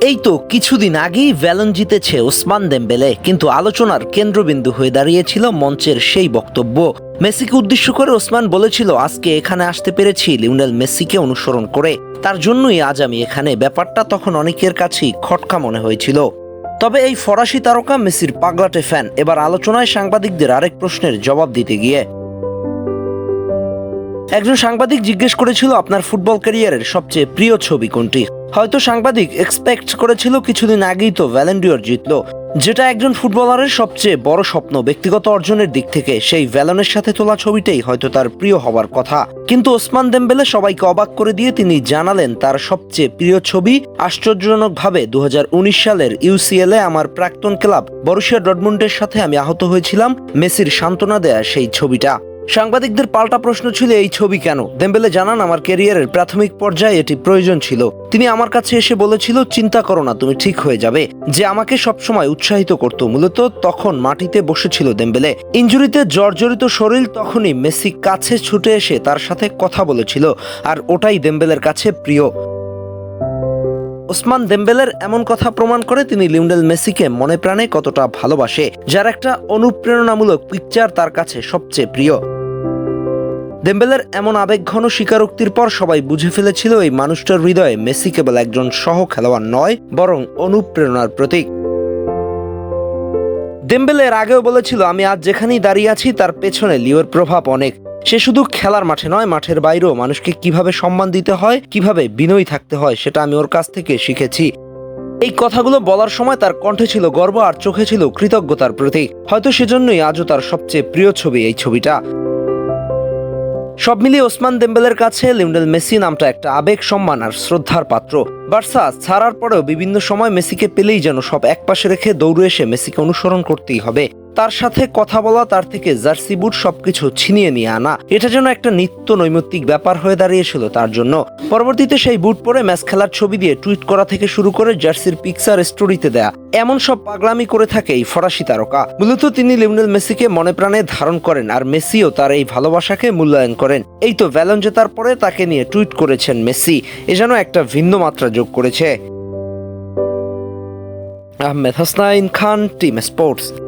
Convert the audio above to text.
এই তো কিছুদিন আগেই ভ্যালন জিতেছে ওসমান দেমবেলে, কিন্তু আলোচনার কেন্দ্রবিন্দু হয়ে দাঁড়িয়েছিল মঞ্চের সেই বক্তব্য। মেসিকে উদ্দেশ্য করে ওসমান বলেছিল, আজকে এখানে আসতে পেরেছি, লিওনেল মেসিকে অনুসরণ করে। তার জন্যই আজ আমি এখানে। ব্যাপারটা তখন অনেকের কাছেই খটকা মনে হয়েছিল। তবে এই ফরাসি তারকা মেসির পাগলাটে ফ্যান, এবার আলোচনায় সাংবাদিকদের আরেক প্রশ্নের জবাব দিতে গিয়ে। একজন সাংবাদিক জিজ্ঞেস করেছিল, আপনার ফুটবল ক্যারিয়ারের সবচেয়ে প্রিয় ছবি কোনটি? হয়তো সাংবাদিক এক্সপেক্ট করেছিল কিছুদিন আগেই তো ভ্যালেন্ডিয়র জিতলো, যেটা একজন ফুটবলারের সবচেয়ে বড় স্বপ্ন, ব্যক্তিগত অর্জনের দিক থেকে। সেই ভ্যালনের সাথে তোলা ছবিটাই হয়তো তার প্রিয় হবার কথা। কিন্তু ওসমান দেমবেলে সবাইকে অবাক করে দিয়ে তিনি জানালেন, তার সবচেয়ে প্রিয় ছবি আশ্চর্যজনকভাবে দু হাজার উনিশ সালের ইউসিএল এ আমার প্রাক্তন ক্লাব বরুশিয়া ডটমুন্ডের সাথে আমি আহত হয়েছিলাম। মেসির সান্ত্বনা দেয়া সেই ছবিটা। সাংবাদিকদের পাল্টা প্রশ্ন ছিল, এই ছবি কেন? দেম্বেলে জানান, আমার ক্যারিয়ারের প্রাথমিক পর্যায়ে এটি প্রয়োজন ছিল। তিনি আমার কাছে এসে বলেছিল, চিন্তা করো না, তুমি ঠিক হয়ে যাবে। যে আমাকে সবসময় উৎসাহিত করত, মূলত তখন মাটিতে বসেছিল দেম্বেলে। ইঞ্জুরিতে জর্জরিত শরীর, তখনই মেসি কাছে ছুটে এসে তার সাথে কথা বলেছিল, আর ওটাই দেম্বেলের কাছে প্রিয়। ওসমান দেম্বেলের এমন কথা প্রমাণ করে তিনি লিওনেল মেসিকে মনে প্রাণে কতটা ভালোবাসে, যার একটা অনুপ্রেরণামূলক পিকচার তার কাছে সবচেয়ে প্রিয়। দেম্বেলের এমন আবেগঘন স্বীকারোক্তির পর সবাই বুঝে ফেলেছিল এই মানুষটার হৃদয়ে মেসি কেবল একজন সহ খেলোয়াড় নয়, বরং অনুপ্রেরণার প্রতীক। দেম্বেলে এর আগেও বলেছিল, আমি আজ যেখানেই দাঁড়িয়ে আছি, তার পেছনে লিওর প্রভাব অনেক। সে শুধু খেলার মাঠে নয়, মাঠের বাইরেও মানুষকে কীভাবে সম্মান দিতে হয়, কীভাবে বিনয়ী থাকতে হয়, সেটা আমি ওর কাছ থেকে শিখেছি। এই কথাগুলো বলার সময় তার কণ্ঠে ছিল গর্ব আর চোখে ছিল কৃতজ্ঞতার প্রতীক। হয়তো সেজন্যই আজও তার সবচেয়ে প্রিয় ছবি এই ছবিটা। সব মিলিয়ে ওসমান দেম্বেলের কাছে লিওনেল মেসি নামটা একটা আবেগ, সম্মান আর শ্রদ্ধার পাত্র। বার্সা ছাড়ার পরেও বিভিন্ন সময় মেসিকে পেলেই যেন সব একপাশে রেখে দৌড়ে এসে মেসিকে অনুসরণ করতেই হবে। তার সাথে কথা বলা, তার থেকে জার্সি বুট সবকিছু ছিনিয়ে নিয়ে আনা। এটা যেন একটা নিত্য নৈমিত্তিক ব্যাপার হয়ে দাঁড়িয়েছিল তার জন্য। পরবর্তীতে সেই বুট পরে ম্যাচ খেলার ছবি দিয়ে টুইট করা থেকে শুরু করে জার্সির পিকচার স্টোরিতে দেয়া। এমন সব পাগলামি করে থাকে এই ফরাসি তারকা। মূলত তিনি লিওনেল মেসিকে মনে প্রাণে ধারণ করেন আর মেসিও তার এই ভালোবাসাকে মূল্যায়ন করেন। এই তো ভ্যালন জেতার পরে তাকে নিয়ে টুইট করেছেন মেসি। এ যেন একটা ভিন্ন মাত্রা যোগ করেছে। Ahmed Hasnain Khan, team sports.